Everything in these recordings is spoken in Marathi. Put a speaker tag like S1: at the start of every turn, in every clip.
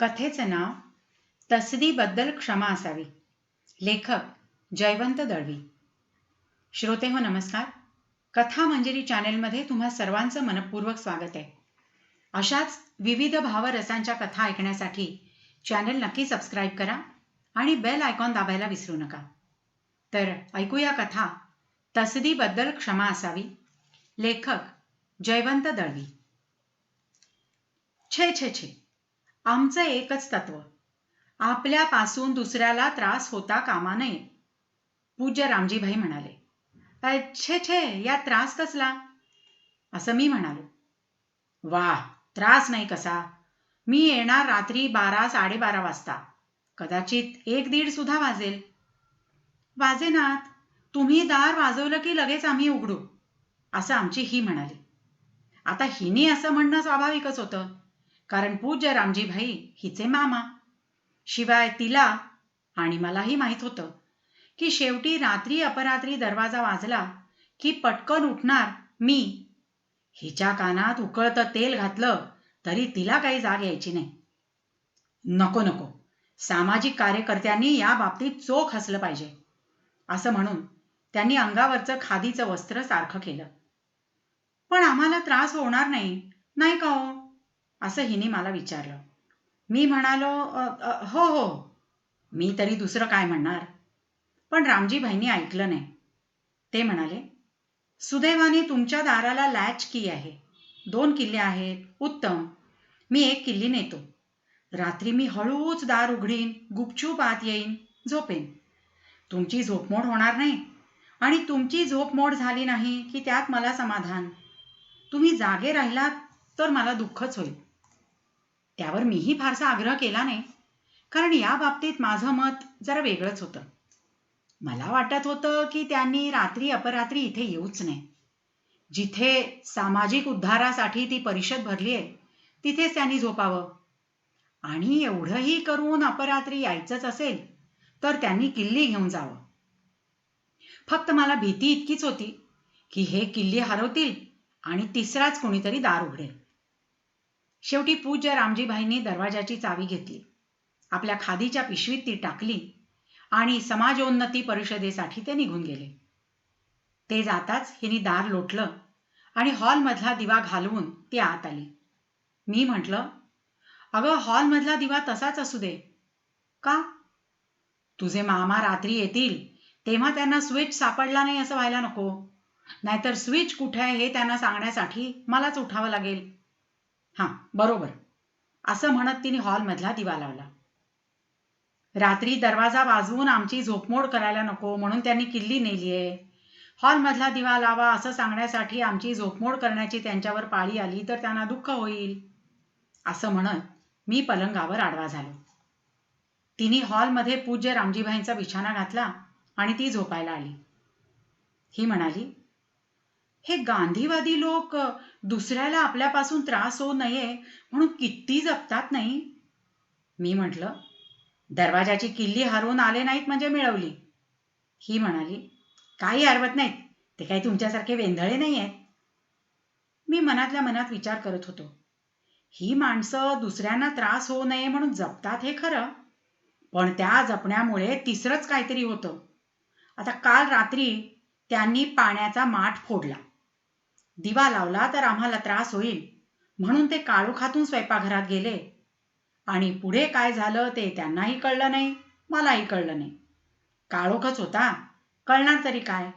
S1: कथेचं नाव तसदीबद्दल क्षमा असावी. लेखक जयवंत दळवी. श्रोते हो नमस्कार. कथा मंजिरी चॅनेलमध्ये तुम्हा सर्वांचं मनपूर्वक स्वागत आहे. अशाच विविध भावरसांच्या कथा ऐकण्यासाठी चॅनेल नक्की सबस्क्राईब करा आणि बेल आयकॉन दाबायला विसरू नका. तर ऐकूया कथा तसदीबद्दल क्षमा असावी. लेखक जयवंत दळवी. छे छे छे. आमचं एकच तत्व. आपल्यापासून दुसऱ्याला त्रास होता कामा नये. पूज्य रामजीभाई म्हणाले अच्छे छे या त्रास कसला? असं मी म्हणालो वा त्रास नाही कसा. मी येणार रात्री बारा साडेबारा वाजता. कदाचित एक दीड सुद्धा वाजेल. वाजेनात तुम्ही दार वाजवलं की लगेच आम्ही उघडू असं आमची ही म्हणाली. आता हिने असं म्हणणं स्वाभाविकच होतं. कारण पूज्य रामजीभाई हिचे मामा. शिवाय तिला आणि मलाही माहीत होतं की शेवटी रात्री अपरात्री दरवाजा वाजला की पटकन उठणार मी. हिच्या कानात उकळतं तेल घातलं तरी तिला काही जाग यायची नाही. नको नको. सामाजिक कार्यकर्त्यांनी या बाबतीत चोख हसलं पाहिजे. असं म्हणून त्यांनी अंगावरचं खादीचं वस्त्र सारखं केलं. पण आम्हाला त्रास होणार नाही नाही का हो? असं हिने मला विचारलं. मी म्हणालो हो हो मी तरी दुसरं काय म्हणणार? पण रामजीभाईंनी ऐकलं नाही. ते म्हणाले सुदैवाने तुमच्या दाराला लॅच की आहे. दोन किल्ले आहेत. उत्तम. मी एक किल्ली नेतो. रात्री मी हळूच दार उघडीन गुपचूप आत येईन झोपेन. तुमची झोपमोड होणार नाही. आणि तुमची झोपमोड झाली नाही की त्यात मला समाधान. तुम्ही जागे राहिलात तर मला दुःखच होईल. त्यावर मीही फारसा आग्रह केला नाही. कारण या बाबतीत माझं मत जरा वेगळंच होतं. मला वाटत होतं की त्यांनी रात्री अपरात्री इथे येऊच नाही. जिथे सामाजिक उद्धारासाठी ती परिषद भरली आहे तिथेच त्यांनी झोपावं. आणि एवढंही करून अपरात्री यायचंच असेल तर त्यांनी किल्ली घेऊन जावं. फक्त मला भीती इतकीच होती की हे किल्ली हरवतील आणि तिसराच कोणीतरी दार उघडेल. शेवटी पूज्य रामजीभाईंनी दरवाजाची चावी घेतली. आपल्या खादीच्या पिशवीत ती टाकली आणि समाजोन्नती परिषदेसाठी ते निघून गेले. ते जाताच हिने दार लोटलं आणि हॉलमधला दिवा घालवून ती आत आली. मी म्हटलं अगं हॉलमधला दिवा तसाच असू दे. का? तुझे मामा रात्री येतील तेव्हा त्यांना स्विच सापडला नाही असं व्हायला नको. नाहीतर स्विच कुठे आहे हे त्यांना सांगण्यासाठी मलाच उठावं लागेल. हां बरोबर. असं म्हणत तिने हॉलमधला दिवा लावला. रात्री दरवाजा वाजवून आमची झोपमोड करायला नको म्हणून त्यांनी किल्ली नेलीये. हॉलमधला दिवा लावा असं सांगण्यासाठी आमची झोपमोड करण्याची त्यांच्यावर पाळी आली तर त्यांना दुःख होईल. असं म्हणत मी पलंगावर आडवा झालो. तिने हॉलमध्ये पूज्य रामजीभाईंचा बिछाना घातला आणि ती झोपायला आली. ही म्हणाली हे गांधीवादी लोक दुसऱ्याला आपल्यापासून त्रास होऊ नये म्हणून किती जपतात नाही? मी म्हटलं दरवाजाची किल्ली हरवून आले नाहीत म्हणजे मिळवली. ही म्हणाली काही हरवत नाहीत. ते काही तुमच्यासारखे वेंधळे नाही आहेत मी मनातल्या मनात विचार करत होतो ही माणसं दुसऱ्यांना त्रास होऊ नये म्हणून जपतात हे खरं? पण त्या जपण्यामुळे तिसरंच काहीतरी होतं. आता काल रात्री त्यांनी पाण्याचा माठ फोडला. दिवा लावला तर आम्हाला त्रास होईल. म्हणून ते काळोखातून स्वयंपाकघरात गेले. आणि पुढे काय झालं ते त्यांनाही कळलं नाही मलाही कळलं नाही. काळोखच होता. कळणार तरी काय?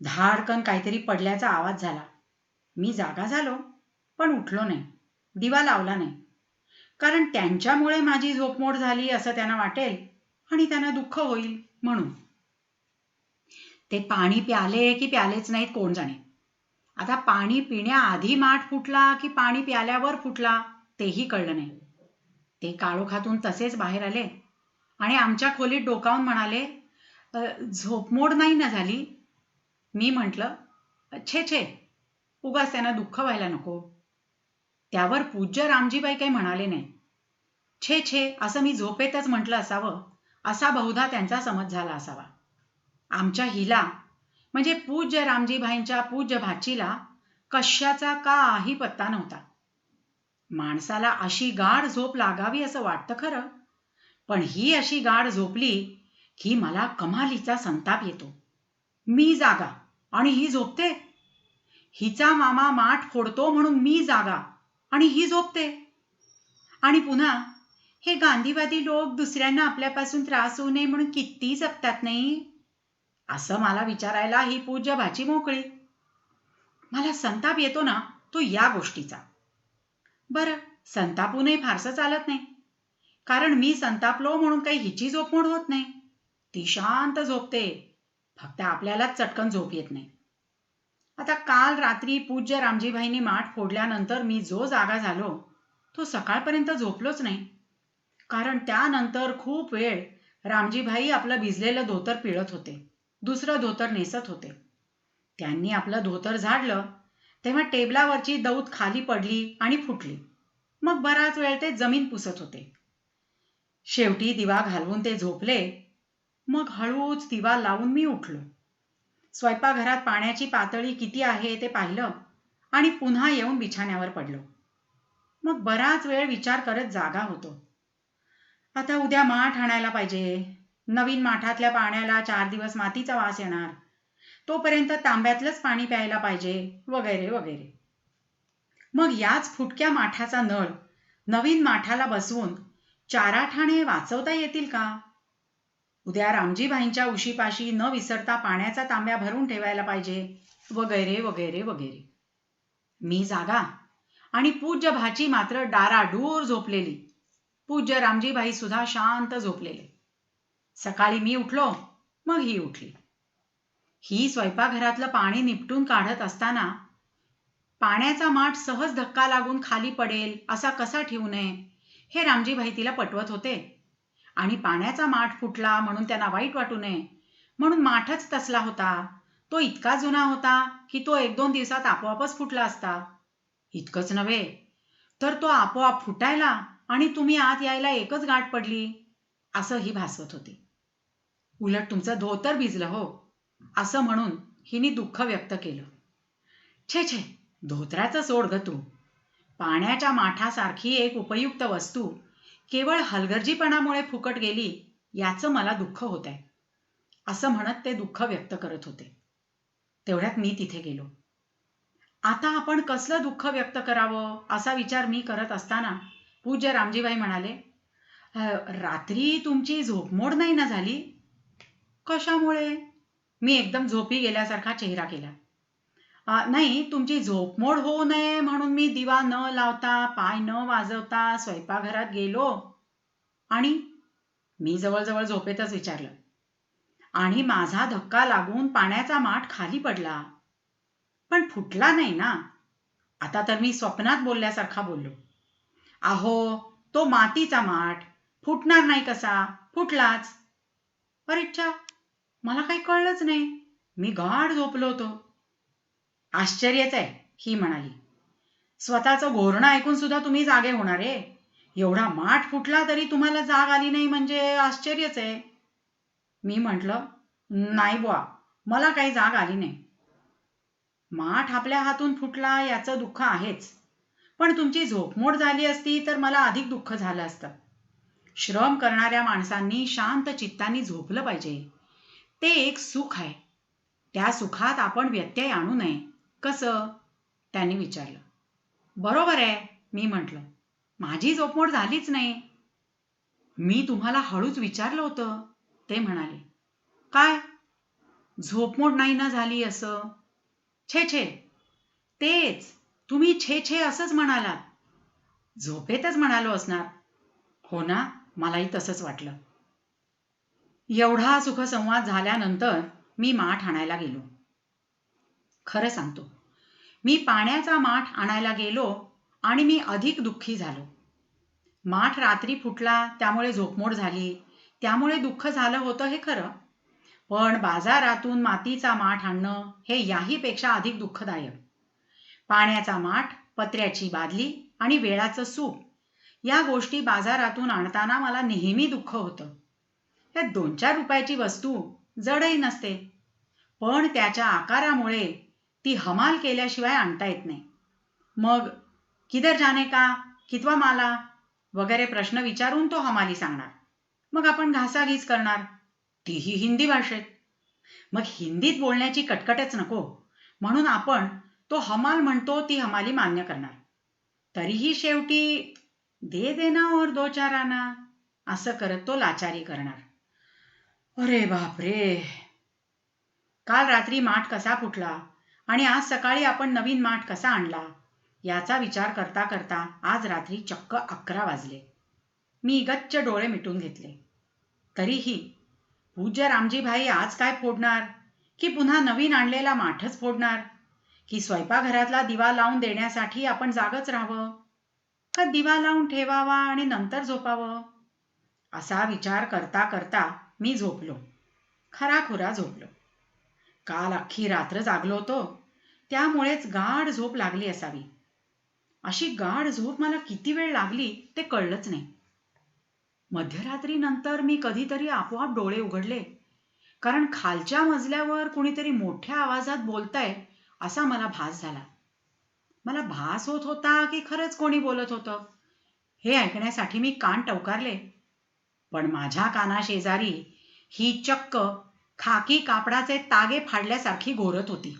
S1: धाडकन काहीतरी पडल्याचा आवाज झाला. मी जागा झालो पण उठलो नाही. दिवा लावला नाही. कारण त्यांच्यामुळे माझी झोपमोड झाली असं त्यांना वाटेल आणि त्यांना दुःख होईल म्हणून. ते पाणी प्याले की प्यालेच नाहीत कोण जाणे. आता पाणी पिण्याआधी माठ फुटला की पाणी प्याल्यावर फुटला तेही कळलं नाही. ते काळोखातून तसेच बाहेर आले आणि आमच्या खोलीत डोकावून म्हणाले झोपमोड नाही ना झाली? मी म्हटलं छे छे उगाच त्यांना दुःख व्हायला नको. त्यावर पूज्य रामजीबाई काही म्हणाले नाही. छे छे असं मी झोपेतच म्हटलं असावं असा बहुधा त्यांचा समज झाला असावा. आमच्या हिला म्हणजे पूज्य रामजीभाईंच्या पूज्य भाचीला कशाचा काही पत्ता नव्हता. माणसाला अशी गाढ झोप लागावी असं वाटतं खरं पण ही अशी गाढ झोपली की मला कमालीचा संताप येतो. मी जागा आणि ही झोपते. हिचा मामा माठ फोडतो म्हणून मी जागा आणि ही झोपते. आणि पुन्हा हे गांधीवादी लोक दुसऱ्यांना आपल्यापासून त्रास होऊ नये म्हणून किती जपतात नाही? असं मला विचारायला ही पूज्य भाची मोकळी. मला संताप येतो ना तो या गोष्टीचा. बरं संतापूनही फारसं चालत नाही. कारण मी संतापलो म्हणून काही हिची झोपमोड होत नाही. ती शांत झोपते. फक्त आपल्यालाच चटकन झोप येत नाही. आता काल रात्री पूज्य रामजीभाईंनी माठ फोडल्यानंतर मी जो जागा झालो तो सकाळपर्यंत झोपलोच नाही. कारण त्यानंतर खूप वेळ रामजीभाई आपलं भिजलेलं धोतर पिळत होते. दुसरं धोतर नेसत होते. त्यांनी आपलं धोतर झाडलं तेव्हा टेबलावरची दौत खाली पडली आणि फुटली. मग बराच वेळ ते जमीन पुसत होते. शेवटी दिवा घालवून ते झोपले. मग हळूच दिवा लावून मी उठलो. स्वयंपाकघरात पाण्याची पातळी किती आहे ते पाहिलं आणि पुन्हा येऊन बिछाण्यावर पडलो. मग बराच वेळ विचार करत जागा होतो. आता उद्या माठ आणायला पाहिजे. नवीन माठातल्या पाण्याला चार दिवस मातीचा वास येणार. तोपर्यंत तांब्यातलंच पाणी प्यायला पाहिजे वगैरे वगैरे. मग याच फुटक्या माठाचा नळ नवीन माठाला बसवून चार ठाणे वाचवता येतील का? उद्या रामजीबाईंच्या उशीपाशी न विसरता पाण्याचा तांब्या भरून ठेवायला पाहिजे वगैरे वगैरे वगैरे. मी जागा आणि पूज्य भाची मात्र डाराडूर झोपलेली. पूज्य रामजीबाई सुद्धा शांत झोपलेले. सकाळी मी उठलो मग ही उठली. ही स्वयंपाकघरातलं पाणी निपटून काढत असताना पाण्याचा माठ सहज धक्का लागून खाली पडेल असा कसा ठेवू नये हे रामजीभाई तिला पटवत होते. आणि पाण्याचा माठ फुटला म्हणून त्यांना वाईट वाटू नये म्हणून माठच तसला होता. तो इतका जुना होता की तो एक दोन दिवसात आपोआपच फुटला असता. इतकंच नव्हे तर तो आपोआप फुटायला आणि तुम्ही आत यायला एकच गाठ पडली असं ही भासवत होती. उलट तुमचं धोतर भिजलं हो. असं म्हणून हिने दुःख व्यक्त केलं. छे छे धोतराचं सोड ग तू. पाण्याच्या माठासारखी एक उपयुक्त वस्तू केवळ हलगर्जीपणामुळे फुकट गेली याचं मला दुःख होत आहे असं म्हणत ते दुःख व्यक्त करत होते. तेवढ्यात मी तिथे गेलो. आता आपण कसलं दुःख व्यक्त करावं असा विचार मी करत असताना पूज्य रामजीबाई म्हणाले रात्री तुमची झोपमोड नाही ना झाली? कशामुळे? मी एकदम झोपी गेल्यासारखा चेहरा केला. नाही तुमची झोपमोड होऊ नये म्हणून मी दिवा न लावता पाय न वाजवता स्वयंपाकघरात गेलो आणि मी जवळजवळ झोपेतच विचारलं. आणि माझा धक्का लागून पाण्याचा माठ खाली पडला. पण फुटला नाही ना? आता तर मी स्वप्नात बोलल्यासारखा बोललो. अहो तो मातीचा माठ फुटणार नाही कसा? फुटलाच. परीक्षा मला काही कळलंच नाही. मी गाढ झोपलो होतो. आश्चर्यच आहे ही म्हणाली. स्वतःचं घोरणं ऐकून सुद्धा तुम्ही जागे होणार आहे. एवढा माठ फुटला तरी तुम्हाला जाग आली नाही म्हणजे आश्चर्यच आहे. मी म्हटलं नाही बुवा मला काही जाग आली नाही. माठ आपल्या हातून फुटला याचं दुःख आहेच. पण तुमची झोपमोड झाली असती तर मला अधिक दुःख झालं असतं. श्रम करणाऱ्या माणसांनी शांत चित्तानी झोपलं पाहिजे. ते एक सुख आहे. त्या सुखात आपण व्यत्यय आणू नये. कसं? त्यांनी विचारलं. बरोबर आहे मी म्हटलं. माझी झोपमोड झालीच नाही. मी तुम्हाला हळूच विचारलं होतं. ते म्हणाले काय? झोपमोड नाही ना झाली असं? छे छे. तेच तुम्ही छे छे असंच म्हणालात. झोपेतच म्हणालो असणार. हो ना मलाही तसंच वाटलं. एवढा सुखसंवाद झाल्यानंतर मी माठ आणायला गेलो. खरं सांगतो मी पाण्याचा माठ आणायला गेलो आणि मी अधिक दुःखी झालो. माठ रात्री फुटला त्यामुळे झोपमोड झाली. त्यामुळे दुःख झालं होतं हे खरं. पण बाजारातून मातीचा माठ आणणं हे याहीपेक्षा अधिक दुःखदायक. पाण्याचा माठ पत्र्याची बादली आणि वेळाचं सूप या गोष्टी बाजारातून आणताना मला नेहमी दुःख होतं. त्या दोन चार रुपयाची वस्तू जडही नसते. पण त्याच्या आकारामुळे ती हमाल केल्याशिवाय आणता येत नाही. मग किधर जाणे का? कितवा माला? वगैरे प्रश्न विचारून तो हमाली सांगणार. मग आपण घासाघीस करणार. तीही हिंदी भाषेत. मग हिंदीत बोलण्याची कटकटच नको. म्हणून आपण तो हमाल म्हणतो ती हमाली मान्य करणार. तरीही शेवटी दे देना और दो चार आना असं करत तो लाचारी करणार. अरे बापरे. काल रात्री माठ कसा फुटला आणि आज सकाळी आपण नवीन माठ कसा आणला याचा विचार करता करता आज रात्री चक्क अकरा वाजले. मी गच्च डोळे मिटून घेतले. तरीही पूज्य रामजीभाई आज काय फोडणार? की पुन्हा नवीन आणलेला माठच फोडणार? की स्वयंपाकघरातला दिवा लावून देण्यासाठी आपण जागच राहावं? का दिवा लावून ठेवावा आणि नंतर झोपावं? असा विचार करता करता मी झोपलो. खराखुरा झोपलो. काल अख्खी रात्र जागलो होतो. त्यामुळेच गाढ झोप लागली असावी. अशी गाढ झोप मला किती वेळ लागली ते कळलंच नाही. मध्यरात्रीनंतर मी कधीतरी आपोआप डोळे उघडले. कारण खालच्या मजल्यावर कुणीतरी मोठ्या आवाजात बोलताय असा मला भास झाला. मला भास होत होता की खरंच कोणी बोलत होतं? हे ऐकण्यासाठी मी कान टवकारले. पण माझ्या कानाशेजारी ही चक्क खाकी कापडाचे तागे फाडल्यासारखी घोरत होती.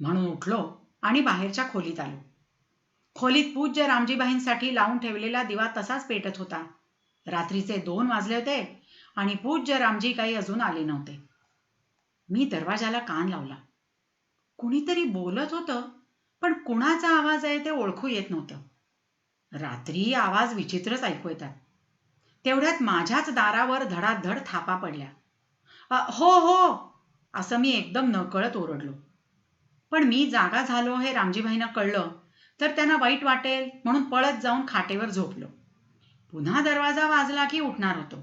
S1: म्हणून उठलो आणि बाहेरच्या खोलीत आलो. खोलीत पूज्य रामजीबाईंसाठी लावून ठेवलेला दिवा तसाच पेटत होता. रात्रीचे दोन वाजले होते आणि पूज्य रामजी काही अजून आले नव्हते. मी दरवाजाला कान लावला. कुणीतरी बोलत होतं पण कुणाचा आवाज आहे ते ओळखू येत नव्हतं. रात्री आवाज विचित्रच ऐकू येतात. तेवढ्यात माझ्याच दारावर धडाधड थापा पडल्या. हो हो असं मी एकदम नकळत ओरडलो. पण मी जागा झालो हे रामजीभाईंना कळलं तर त्यांना वाईट वाटेल म्हणून पळत जाऊन खाटेवर झोपलो. पुन्हा दरवाजा वाजला की उठणार होतो.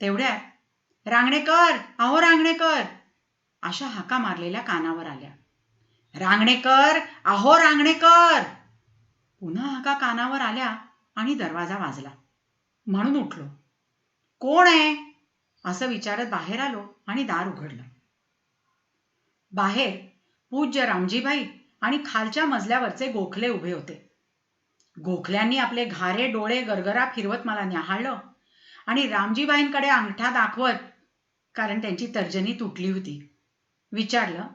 S1: तेवढ्यात रांगणेकर अहो रांगणेकर अशा हाका मारलेल्या कानावर आल्या. रांगणेकर अहो रांगणेकर! पुन्हा हाका कानावर आल्या आणि दरवाजा वाजला. म्हणून उठलो. कोण आहे? असं विचारत बाहेर आलो आणि दार उघडलं. बाहेर पूज्य रामजीबाई आणि खालच्या मजल्यावरचे गोखले उभे होते. गोखल्यांनी आपले घारे डोळे गरगरा फिरवत मला न्याहाळलं आणि रामजीबाईंकडे अंगठा दाखवत कारण त्यांची तर्जनी तुटली होती विचारलं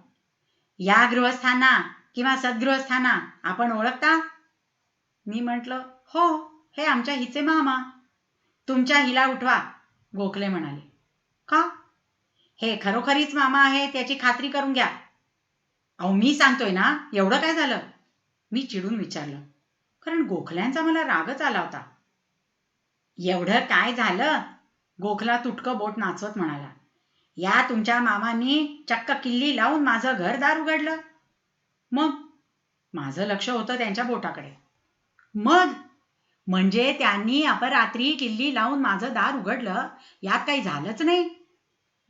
S1: या गृहस्थांना किंवा सद्गृहस्थांना आपण ओळखता? मी म्हटलं हो हे आमच्या हिचे मामा. तुमच्या हिला उठवा गोखले म्हणाले. का? हे खरोखरीच मामा आहे त्याची खात्री करून घ्या. अहो मी सांगतोय ना एवढं काय झालं? मी चिडून विचारलं. कारण गोखल्यांचा मला रागच आला होता. एवढं काय झालं? गोखला तुटकं बोट नाचवत म्हणाला. या तुमच्या मामांनी चक्क किल्ली लावून माझं घरदार उघडलं. मग? माझं लक्ष होतं त्यांच्या बोटाकडे. मग? म्हणजे त्यांनी अपरात्री किल्ली लावून माझं दार उघडलं यात काही झालंच नाही.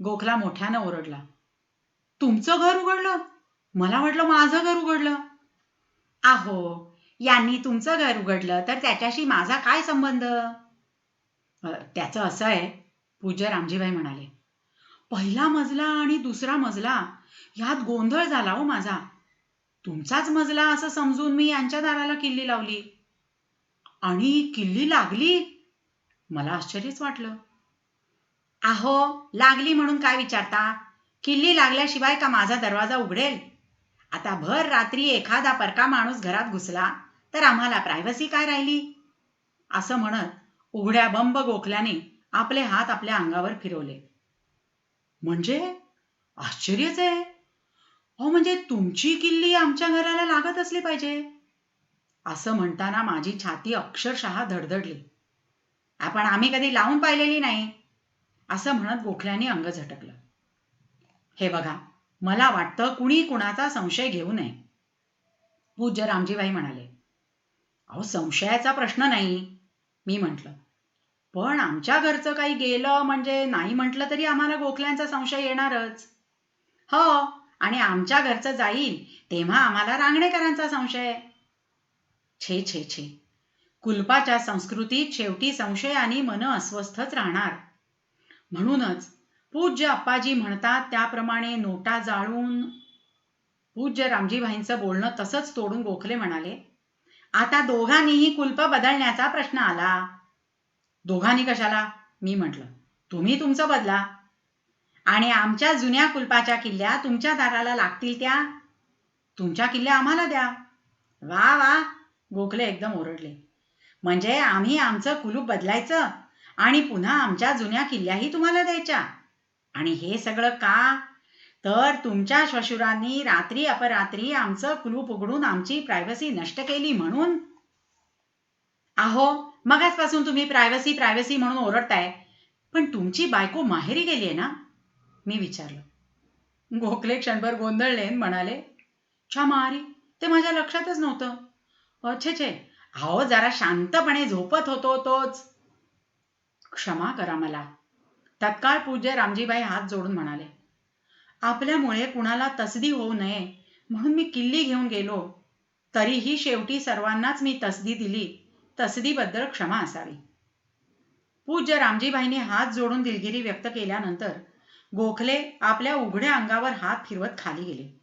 S1: गोखला मोठ्यानं ओरडला. तुमचं घर उघडलं? मला वाटलं माझं घर उघडलं. आहो यांनी तुमचं घर उघडलं तर त्याच्याशी माझा काय संबंध? त्याचं असं आहे पूज्य रामजीबाई म्हणाले. पहिला मजला आणि दुसरा मजला ह्यात गोंधळ झाला हो माझा. तुमचाच मजला असं समजून मी यांच्या दाराला किल्ली लावली. आणि किल्ली लागली? मला आश्चर्यच वाटलं. आहो लागली म्हणून काय विचारता? किल्ली लागल्याशिवाय का माझा दरवाजा उघडेल? आता भर रात्री एखादा परका माणूस घरात घुसला तर आम्हाला प्रायव्हसी काय राहिली? असं म्हणत उघड्या बंब गोखल्याने आपले हात आपल्या अंगावर फिरवले. म्हणजे? आश्चर्यच आहे. हो म्हणजे तुमची किल्ली आमच्या घराला लागत असली पाहिजे. असं म्हणताना माझी छाती अक्षरशः धडधडली. आपण आम्ही कधी लावून पाहिलेली नाही असं म्हणत गोखल्याने अंग झटकलं. हे बघा मला वाटतं कुणी कुणाचा संशय घेऊ नये. पूज्य रामजीबाई म्हणाले अहो संशयाचा प्रश्न नाही मी म्हटलं. पण आमच्या घरचं काही गेलं म्हणजे नाही म्हटलं तरी आम्हाला गोखल्यांचा संशय येणारच. हो आणि आमच्या घरचं जाईल तेव्हा आम्हाला रांगणेकरांचा संशय छे छे छे. कुलपाच्या संस्कृतीत शेवटी संशय आणि मन अस्वस्थच राहणार. म्हणूनच पूज्य अप्पाजी म्हणतात त्याप्रमाणे नोटा जाळून पूज्य रामजीभाईंचं बोलणं तसंच तोडून गोखले म्हणाले. आता दोघांनीही कुलप बदलण्याचा प्रश्न आला. दोघांनी कशाला? मी म्हटलं तुम्ही तुमचं बदला. आणि आमच्या जुन्या कुलपाच्या किल्ल्या तुमच्या दाराला लागतील त्या. तुमच्या किल्ल्या आम्हाला द्या. वा वा. गोखले एकदम ओरडले. म्हणजे आम्ही आमचं कुलूप बदलायचं आणि पुन्हा आमच्या जुन्या किल्ल्याही तुम्हाला द्यायच्या. आणि हे सगळं का? तर तुमच्या श्वशुरांनी रात्री अपरात्री आमचं कुलूप उघडून आमची प्रायव्हसी नष्ट केली म्हणून. आहो मगाचपासून तुम्ही प्रायव्हसी प्रायव्हसी म्हणून ओरडताय. पण तुमची बायको माहेरी गेली आहे ना? मी विचारलं. गोखले क्षणभर गोंधळले म्हणाले छा मारी ते माझ्या लक्षातच नव्हतं. अच्छे छे. अहो जरा शांतपणे झोपत होतो तोच. क्षमा करा मला. तत्काळ पूज्य रामजीबाई हात जोडून म्हणाले आपल्यामुळे कुणाला तसदी होऊ नये म्हणून मी किल्ली घेऊन गेलो. तरीही शेवटी सर्वांनाच मी तसदी दिली. तसदीबद्दल क्षमा असावी. पूज्य रामजीबाईंनी हात जोडून दिलगिरी व्यक्त केल्यानंतर गोखले आपल्या उघड्या अंगावर हात फिरवत खाली गेले.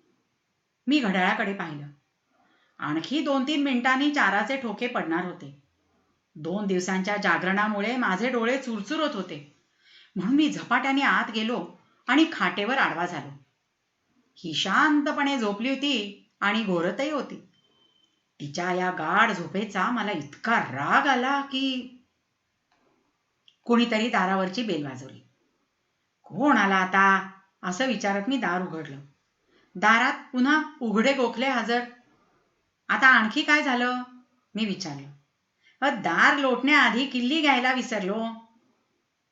S1: मी घड्याळाकडे पाहिलं. आणखी दोन तीन मिनिटांनी चाराचे ठोके पडणार होते. दोन दिवसांच्या जागरणामुळे माझे डोळे चुरचुरत होते. म्हणून मी झपाट्याने आत गेलो आणि खाटेवर आडवा झालो. ही शांतपणे झोपली होती आणि घोरतही होती. तिच्या या गाढ झोपेचा मला इतका राग आला की कोणीतरी दारावरची बेल वाजवली. कोण आला आता? असं विचारत मी दार उघडलं. दारात पुन्हा उघडे गोखले हजर आता आणखी काय झालं? मी विचारलं. दार लोटण्याआधी किल्ली घ्यायला विसरलो.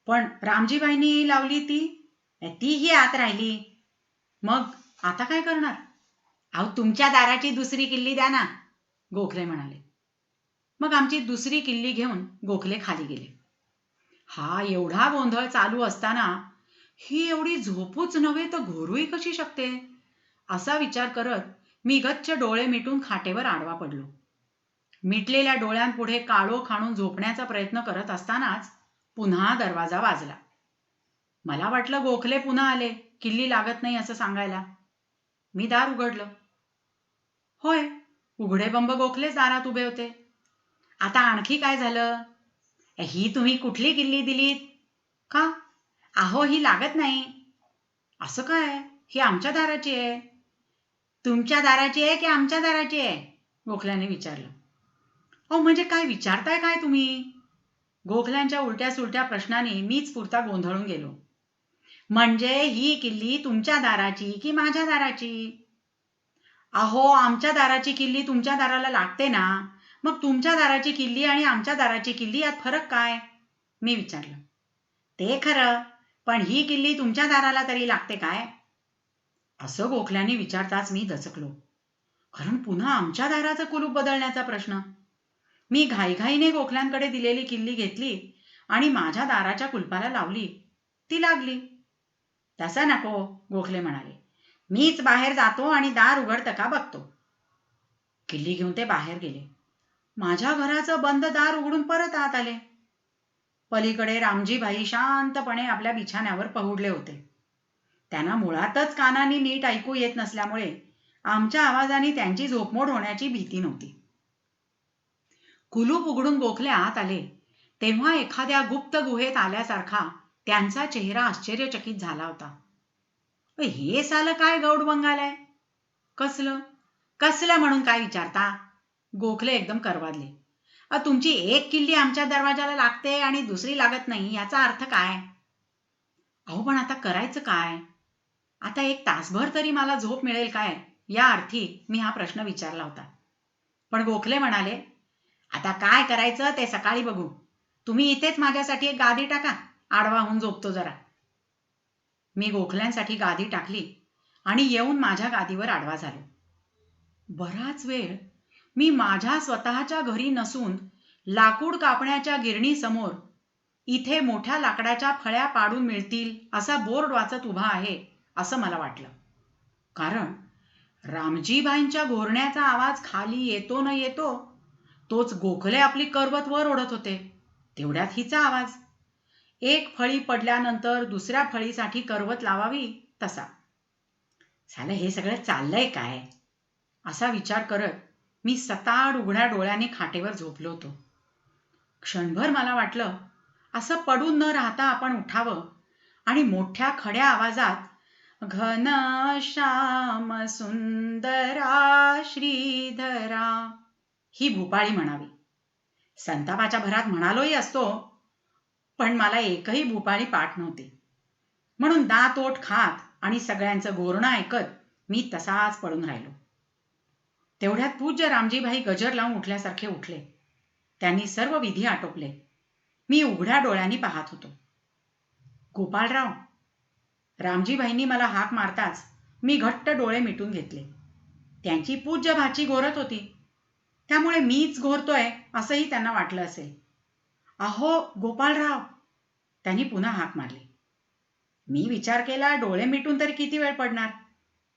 S1: पण रामजीबाईंनी लावली ती? तीही आत राहिली. मग आता काय करणार? अहो तुमच्या दाराची दुसरी किल्ली द्या ना गोखले म्हणाले. मग आमची दुसरी किल्ली घेऊन गोखले खाली गेले. हा एवढा गोंधळ चालू असताना ही एवढी झोपूच नव्हे तर घोरूही कशी शकते? असा विचार करत मी गच्च डोळे मिटून खाटेवर आडवा पडलो. मिटलेल्या डोळ्यांपुढे काळो खाणून झोपण्याचा प्रयत्न करत असतानाच पुन्हा दरवाजा वाजला. मला वाटलं गोखले पुन्हा आले किल्ली लागत नाही असं सांगायला. मी दार उघडलं. होय उघडे बंब गोखलेच दारात उभे होते. आता आणखी काय झालं? ही तुम्ही कुठली किल्ली दिलीत? का? अहो ही लागत नाही. असं काय? ही आमच्या दाराची आहे. तुमच्या दाराची आहे की आमच्या दाराची आहे? गोखल्याने विचारलं. अहो म्हणजे काय विचारताय काय तुम्ही? गोखल्यांच्या उलट्या सुलट्या प्रश्नाने मीच पुरता गोंधळून गेलो. म्हणजे ही किल्ली तुमच्या दाराची की माझ्या दाराची? अहो आमच्या दाराची किल्ली तुमच्या दाराला लागते ना? मग तुमच्या दाराची किल्ली आणि आमच्या दाराची किल्ली यात फरक काय? मी विचारलं. ते खरं पण ही किल्ली तुमच्या दाराला तरी लागते काय? असं गोखल्याने विचारताच मी दचकलो. कारण पुन्हा आमच्या दाराचं कुलूप बदलण्याचा प्रश्न. मी घाईघाईने गोखल्यांकडे दिलेली किल्ली घेतली आणि माझ्या दाराच्या कुलपाला लावली. ती लागली. तसं नको गोखले म्हणाले. मीच बाहेर जातो आणि दार उघडतं का बघतो. किल्ली घेऊन ते बाहेर गेले. माझ्या घराचं बंद दार उघडून परत आत आले. पलीकडे रामजीबाई शांतपणे आपल्या बिछाण्यावर पहुडले होते. त्यांना मुळातच कानाने नीट ऐकू येत नसल्यामुळे आमच्या आवाजाने त्यांची झोपमोड होण्याची भीती नव्हती. कुलूप उघडून गोखले आत आले. तेव्हा एखाद्या गुप्त गुहेत आल्यासारखा त्यांचा चेहरा आश्चर्यचकित झाला होता. हे सालं काय गौड बंगालाय? कसलं? कसलं म्हणून काय विचारता? गोखले एकदम करवादले. "अ, तुमची एक किल्ली आमच्या दरवाजाला लागते आणि दुसरी लागत नाही याचा अर्थ काय? अहो पण आता करायचं काय? आता एक तासभर तरी मला झोप मिळेल काय? या अर्थी मी हा प्रश्न विचारला होता. पण गोखले म्हणाले आता काय करायचं ते सकाळी बघू. तुम्ही इथेच माझ्यासाठी एक गादी टाका. आडवा होऊन झोपतो जरा. मी गोखल्यांसाठी गादी टाकली आणि येऊन माझ्या गादीवर आडवा झालो. बराच वेळ मी माझ्या स्वतःच्या घरी नसून लाकूड कापण्याच्या गिरणी समोर इथे मोठ्या लाकडाच्या फळ्या पाडून मिळतील असा बोर्ड वाचत उभा आहे. असं मला वाटलं. कारण रामजीबाईंच्या घोरण्याचा आवाज खाली येतो न येतो तोच गोखले आपली करवत वर ओढत होते तेवढ्यात हिचा आवाज. एक फळी पडल्यानंतर दुसऱ्या फळीसाठी करवत लावावी तसा. झालं हे सगळं चाललंय काय? असा विचार करत मी सताड उघड्या डोळ्याने खाटेवर झोपलो होतो. क्षणभर मला वाटलं असं पडून न राहता आपण उठावं आणि मोठ्या खड्या आवाजात घन श्याम सुंदरा श्रीधरा. ही भूपाळी म्हणावी. संतापाच्या भरात म्हणालोही असतो पण मला एकही भूपाळी पाठ नव्हती. म्हणून दात ओठ खात आणि सगळ्यांचं गोरणं ऐकत मी तसाच पडून राहिलो. तेवढ्यात पूज्य रामजीभाई गजर लावून उठल्यासारखे उठले. त्यांनी सर्व विधी आटोपले. मी उघड्या डोळ्यांनी पाहत होतो. गोपाळराव रामजीबाईंनी मला हाक मारताच मी घट्ट डोळे मिटून घेतले. त्यांची पूज्य भाची घोरत होती. त्यामुळे मीच घोरतोय असंही त्यांना वाटलं असेल. अहो गोपाळराव त्यांनी पुन्हा हाक मारली. मी विचार केला डोळे मिटून तरी किती वेळ पडणार?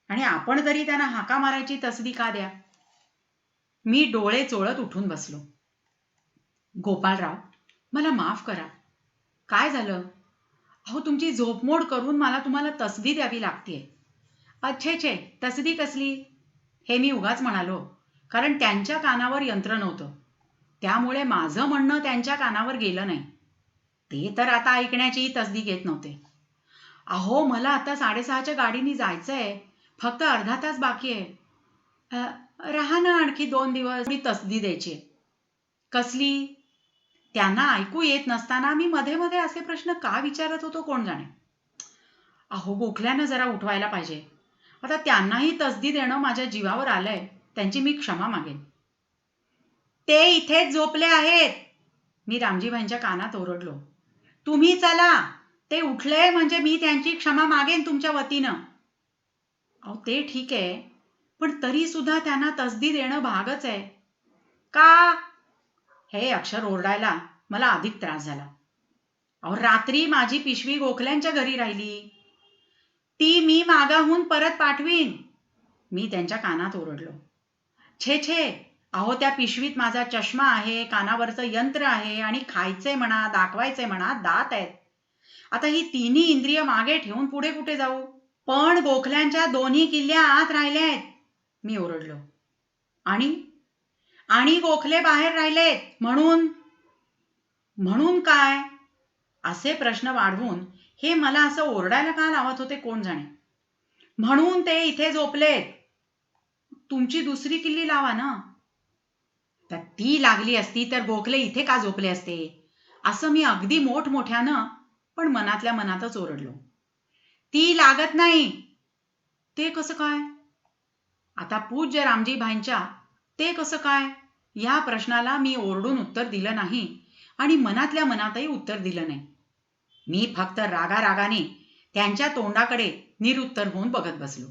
S1: आणि आपण तरी त्यांना हाका मारायची तसदी का द्या? मी डोळे चोळत उठून बसलो. गोपाळराव मला माफ करा. काय झालं? अहो तुमची झोपमोड करून मला तुम्हाला तसदी द्यावी लागते अच्छे छे तसदी कसली? हे मी उगाच म्हणालो कारण त्यांच्या कानावर यंत्र नव्हतं. त्यामुळे माझं म्हणणं त्यांच्या कानावर गेलं नाही. ते तर आता ऐकण्याचीही तसदी घेत नव्हते. अहो मला आता साडेसहाच्या गाडीने जायचंय फक्त अर्धा तास बाकी आहे. राहा ना आणखी दोन दिवस मी तसदी द्यायची कसली? त्यांना ऐकू येत नसताना मी मध्ये मध्ये असे प्रश्न का विचारत होतो कोण जाणे? अहो गोखल्यानं जरा उठवायला पाहिजे. आता त्यांनाही तसदी देणं माझ्या जीवावर आलंय त्यांची मी क्षमा मागेन. ते इथेच झोपले आहेत. मी रामजीभाईंच्या कानात ओरडलो. तुम्ही चला. ते उठले म्हणजे मी त्यांची क्षमा मागेन तुमच्या वतीनं. अहो ते ठीक आहे. पण तरी सुद्धा त्यांना तसदी देणं भागच आहे. का? हे अक्षर ओरडायला मला अधिक त्रास झाला. अहो रात्री माझी पिशवी गोखल्यांच्या घरी राहिली. ती मी मागाहून परत पाठवीन. मी त्यांच्या कानात ओरडलो. छे छे अहो त्या पिशवीत माझा चष्मा आहे कानावरचं यंत्र आहे आणि खायचे म्हणा दाखवायचे म्हणा दात आहेत. आता ही तिन्ही इंद्रिय मागे ठेवून पुढे कुठे जाऊ? पण गोखल्यांच्या दोन्ही किल्ल्या आत राहिल्या आहेत. मी ओरडलो. आणि आणि गोखले बाहेर राहिलेत. म्हणून? म्हणून काय? असे प्रश्न वाढवून हे मला असं ओरडायला का लावत होते कोण जाणे? म्हणून ते इथे झोपलेत. तुमची दुसरी किल्ली लावा ना. तर ती लागली असती तर गोखले इथे का झोपले असते? असं मी अगदी मोठमोठ्यानं पण मनातल्या मनातच ओरडलो. ती लागत नाही. ते कसं काय? आता पूज्य रामजी भाईंच्या ते कसं काय? या प्रश्नाला मी ओरडून उत्तर दिलं नाही आणि मनातल्या मनातही उत्तर दिलं नाही. मी फक्त रागारागाने त्यांच्या तोंडाकडे निरुत्तर होऊन बघत बसलो.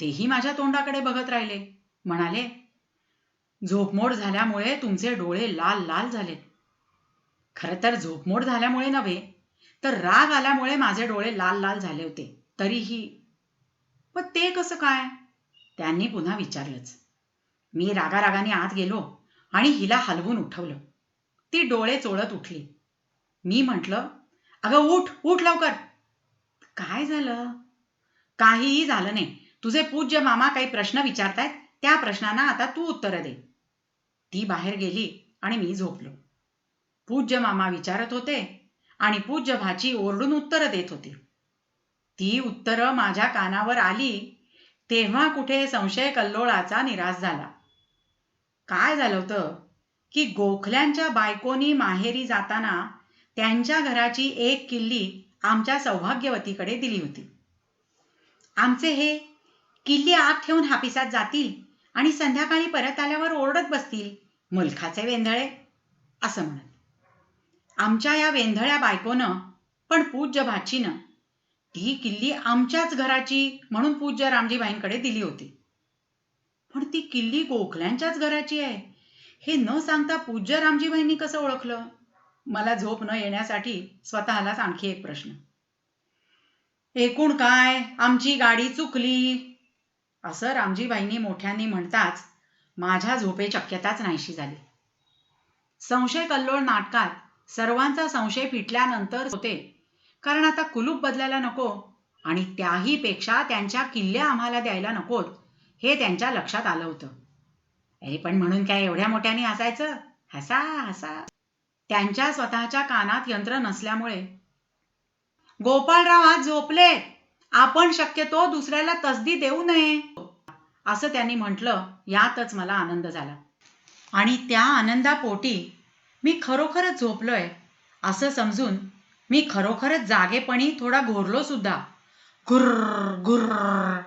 S1: तेही माझ्या तोंडाकडे बघत राहिले. म्हणाले झोपमोड झाल्यामुळे तुमचे डोळे लाल लाल झालेत. खरं तर झोपमोड झाल्यामुळे नव्हे तर राग आल्यामुळे माझे डोळे लाल लाल झाले होते. तरीही पण ते कसं काय? त्यांनी पुन्हा विचारलंच. मी रागारागाने आत गेलो आणि हिला हलवून उठवलं. ती डोळे चोळत उठली. मी म्हटलं अगं उठ उठ लवकर. काय झालं? काहीही झालं नाही. तुझे पूज्य मामा काही प्रश्न विचारतायत त्या प्रश्नांना आता तू उत्तरं दे. ती बाहेर गेली आणि मी झोपलो. पूज्य मामा विचारत होते आणि पूज्य भाची ओरडून उत्तरं देत होती. ती उत्तरं माझ्या कानावर आली तेव्हा कुठे संशय कल्लोळाचा निराश झाला. काय झालं होतं? की गोखल्यांच्या बायकोनी माहेरी जाताना त्यांच्या घराची एक किल्ली आमच्या सौभाग्यवतीकडे दिली होती. आमचे हे किल्ली आत ठेवून हापिसात जातील आणि संध्याकाळी परत आल्यावर ओरडत बसतील मुलखाचे वेंधळे असं म्हणत. आमच्या या वेंधळ्या बायकोनं पण पूज्य भाचीनं ती किल्ली आमच्याच घराची म्हणून पूज्य रामजीबाईंकडे दिली होती. पण ती किल्ली गोखल्यांच्याच घराची आहे. हे न सांगता पूज्य रामजीबाईंनी कसं ओळखलं? मला झोप न येण्यासाठी स्वतःलाच आणखी एक प्रश्न. एकूण काय? आमची गाडी चुकली. असं रामजीबाईंनी मोठ्यांनी म्हणताच माझ्या झोपे शक्यताच नाहीशी झाली. संशय कल्लोळ नाटकात सर्वांचा संशय फिटल्यानंतर होते. कारण आता कुलूप बदलायला नको आणि त्याही पेक्षा त्यांच्या किल्ल्या आम्हाला द्यायला नकोत. हे त्यांच्या लक्षात आलं होतं. अरे पण म्हणून काय एवढ्या मोठ्याने हसायचं? हसा हसा. त्यांच्या स्वतःच्या कानात यंत्र नसल्यामुळे. गोपाळराव आज झोपले. आपण शक्यतो दुसऱ्याला तसदी देऊ नये. असं त्यांनी म्हटलं. यातच मला आनंद झाला. आणि त्या आनंदापोटी मी खरोखरच झोपलोय असं समजून मी खरोखरच जागेपणी थोडा घोरलो सुद्धा. गुर्र घुर्र